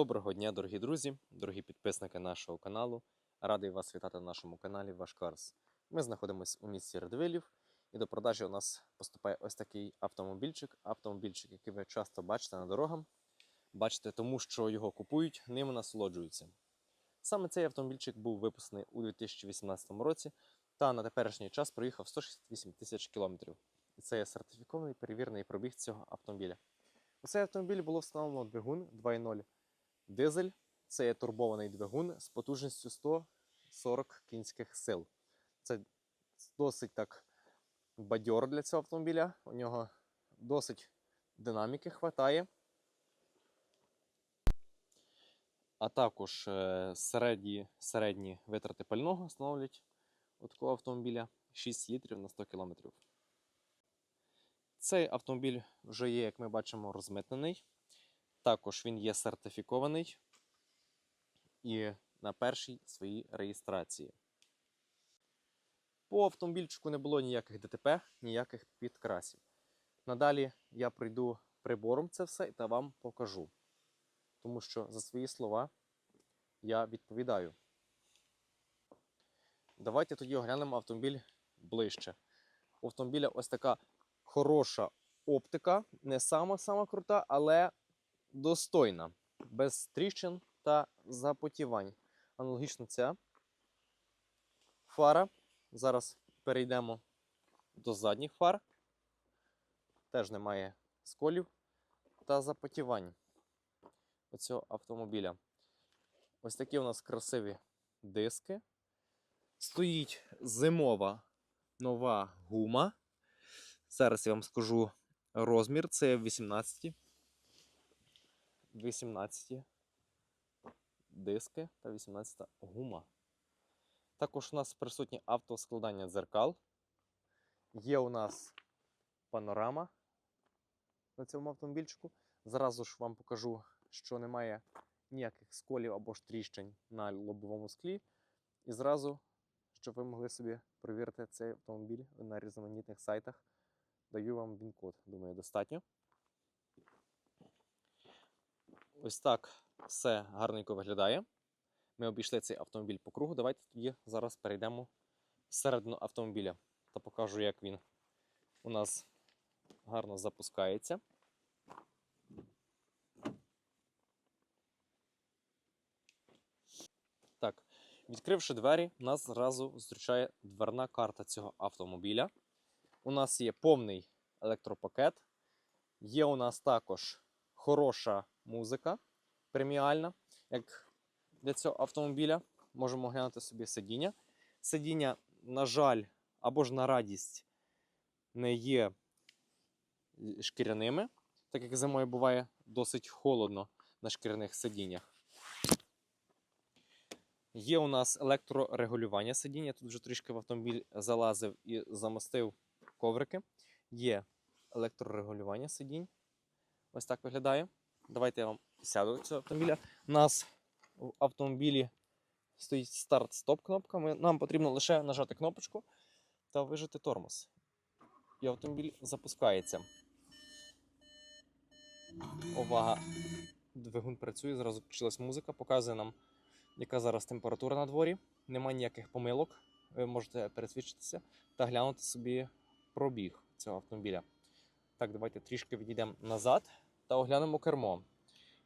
Доброго дня, дорогі друзі, дорогі підписники нашого каналу. Радий вас вітати на нашому каналі Ваш Карс. Ми знаходимося у місті Радвилів, і до продажі у нас поступає ось такий автомобільчик. Автомобільчик, який ви часто бачите на дорогах. Бачите, тому що його купують, ними насолоджуються. Саме цей автомобільчик був випущений у 2018 році та на теперішній час проїхав 168 тисяч кілометрів. І це є сертифікований перевірений пробіг цього автомобіля. У цей автомобіль було встановлено двигун 2.0 дизель. Це є турбований двигун з потужністю 140 кінських сил. Це досить так бадьор для цього автомобіля. У нього досить динаміки хватає. А також е, середні, середні витрати пального становлять у такого автомобіля 6 літрів на 100 кілометрів. Цей автомобіль вже є, як ми бачимо, розмитнений. Також він є сертифікований і на першій своїй реєстрації. По автомобільчику не було ніяких ДТП, ніяких підкрасів. Надалі я пройду прибором це все та вам покажу. Тому що за свої слова я відповідаю. Давайте тоді оглянемо автомобіль ближче. У автомобіля ось така хороша оптика, не сама-сама крута, але достойна, без тріщин та запотівань. Аналогічно ця фара. Зараз перейдемо до задніх фар. Теж немає сколів та запотівань оцього автомобіля. Ось такі у нас красиві диски. Стоїть зимова нова гума. Зараз я вам скажу розмір. Це 18. 18 диски та 18 гума. Також у нас присутнє автоскладання дзеркал. Є у нас панорама на цьому автомобільчику. Зразу ж вам покажу, що немає ніяких сколів або ж тріщень на лобовому склі. І зразу, щоб ви могли собі перевірити цей автомобіль на різноманітних сайтах, даю вам він-код. Думаю, достатньо. Ось так все гарненько виглядає. Ми обійшли цей автомобіль по кругу. Давайте тоді зараз перейдемо всередину автомобіля та покажу, як він у нас гарно запускається. Так, відкривши двері, нас зразу зустрічає дверна карта цього автомобіля. У нас є повний електропакет. Є у нас також хороша музика преміальна, як для цього автомобіля. Можемо глянути собі сидіння. Сидіння, на жаль, або ж на радість, не є шкіряними, так як зимою буває досить холодно на шкіряних сидіннях. Є у нас електрорегулювання сидіння. Тут вже трішки в автомобіль залазив і замостив коврики. Є електрорегулювання сидінь. Ось так виглядає. Давайте я вам сяду цього автомобіля. У нас в автомобілі стоїть старт-стоп кнопка. Ми- Нам потрібно лише нажати кнопочку та вижати тормоз. І автомобіль запускається. Увага! Двигун працює, зразу включилась музика, показує нам, яка зараз температура на дворі. Немає ніяких помилок. Ви можете пересвідчитися та глянути собі пробіг цього автомобіля. Так, давайте трішки відійдемо назад та оглянемо кермо.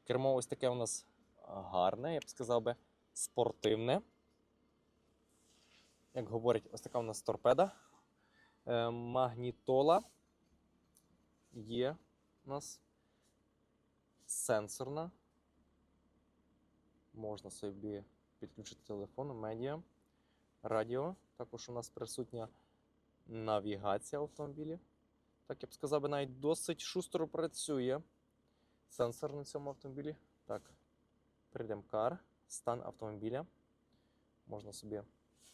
Кермо ось таке у нас гарне, я б сказав би, спортивне. Як говорять, ось така у нас торпеда. Е, магнітола. Є у нас сенсорна. Можна собі підключити телефон, медіа, радіо. Також у нас присутня навігація в автомобілі. Так, я б сказав, би, навіть досить шустро працює сенсор на цьому автомобілі. Так, перейдемо кар, стан автомобіля. Можна собі.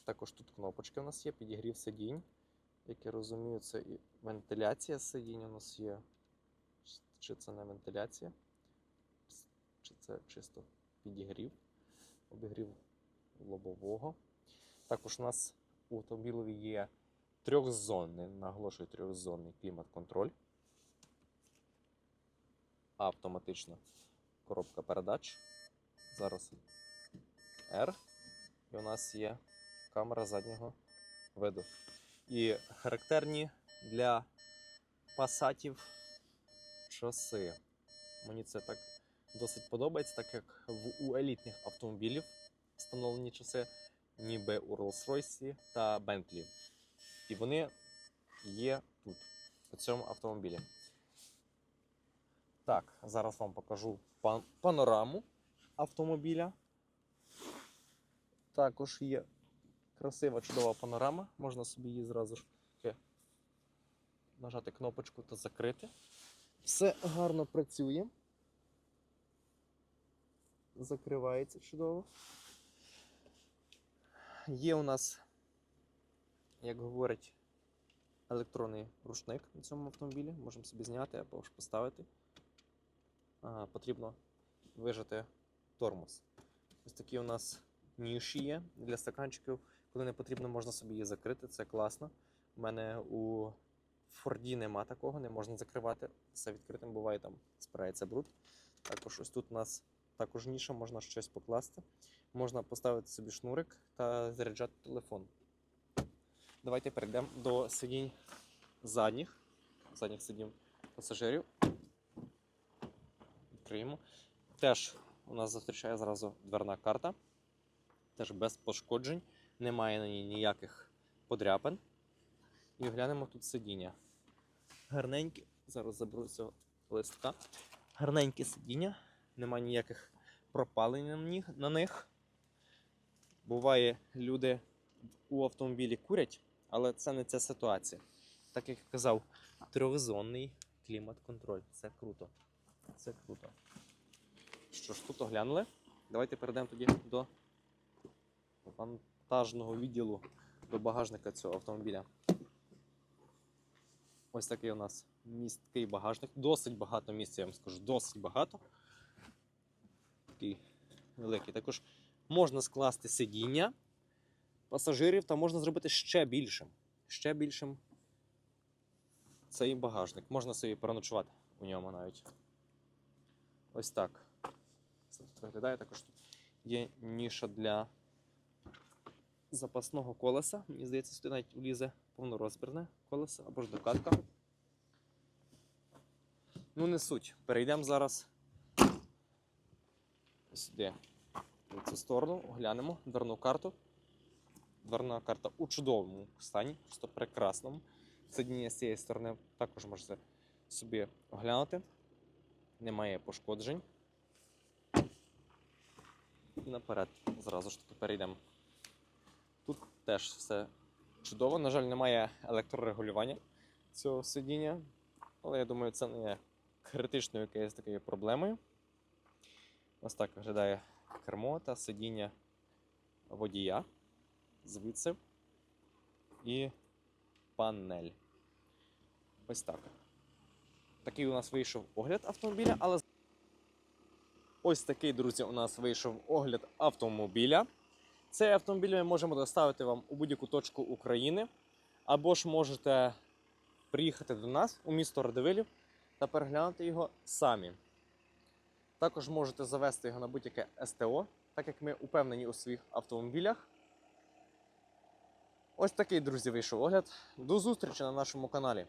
Також тут кнопочки у нас є, підігрів сидінь. Як я розумію, це і вентиляція сидінь у нас є. Чи це не вентиляція? Чи це чисто підігрів, обігрів лобового. Також у нас у автомобілі є трьохзонний, наголошую, трьохзонний клімат-контроль. Автоматична коробка передач. Зараз R. І у нас є камера заднього виду. І характерні для пасатів часи. Мені це так досить подобається, так як в, у елітних автомобілів встановлені часи, ніби у Rolls-Royce та Bentley. І вони є тут, у цьому автомобілі. Так, зараз вам покажу пан- панораму автомобіля. Також є красива чудова панорама. Можна собі її зразу ж нажати кнопочку та закрити. Все гарно працює. Закривається чудово. Є у нас, як говорять, електронний рушник на цьому автомобілі. Можемо собі зняти або ж поставити. Ага, потрібно вижати тормоз. Ось такі у нас ніші є для стаканчиків. Коли не потрібно, можна собі її закрити. Це класно. У мене у Форді нема такого, не можна закривати. Все відкритим буває, там спирається бруд. Також ось тут у нас також ніша, можна щось покласти. Можна поставити собі шнурик та заряджати телефон. Давайте перейдемо до сидінь задніх, задніх сидінь пасажирів. Відкриємо. Теж у нас зустрічає зразу дверна карта. Теж без пошкоджень. Немає на ній ніяких подряпин. І глянемо тут сидіння. Гарненькі. Зараз заберу цього листка. Гарненькі сидіння. Немає ніяких пропалень на них. Буває, люди у автомобілі курять, але це не ця ситуація. Так як я казав, трьохзонний клімат-контроль. Це круто. Це круто. Що ж, тут оглянули. Давайте перейдемо тоді до вантажного відділу до багажника цього автомобіля. Ось такий у нас місткий багажник. Досить багато місця, я вам скажу, досить багато. Такий великий. Також можна скласти сидіння пасажирів та можна зробити ще більшим. Ще більшим цей багажник. Можна собі переночувати у ньому навіть. Ось так. Це виглядає. Також тут є ніша для запасного колеса. Мені здається, сюди навіть влізе повнорозмірне колесо або ж докатка. Ну, не суть. Перейдемо зараз сюди, в цю сторону, оглянемо дверну карту. Дверна карта у чудовому стані, просто прекрасному. Сидіння з цієї сторони також можете собі оглянути. Немає пошкоджень. І наперед зразу ж таки перейдемо. Тут теж все чудово. На жаль, немає електрорегулювання цього сидіння, але я думаю, це не є критичною якоюсь такою проблемою. Ось так виглядає кермо та сидіння водія звідси і панель. Ось так. Такий у нас вийшов огляд автомобіля, але ось такий, друзі, у нас вийшов огляд автомобіля. Цей автомобіль ми можемо доставити вам у будь-яку точку України, або ж можете приїхати до нас у місто Радивилів та переглянути його самі. Також можете завести його на будь-яке СТО, так як ми упевнені у своїх автомобілях. Ось такий, друзі, вийшов огляд. До зустрічі на нашому каналі.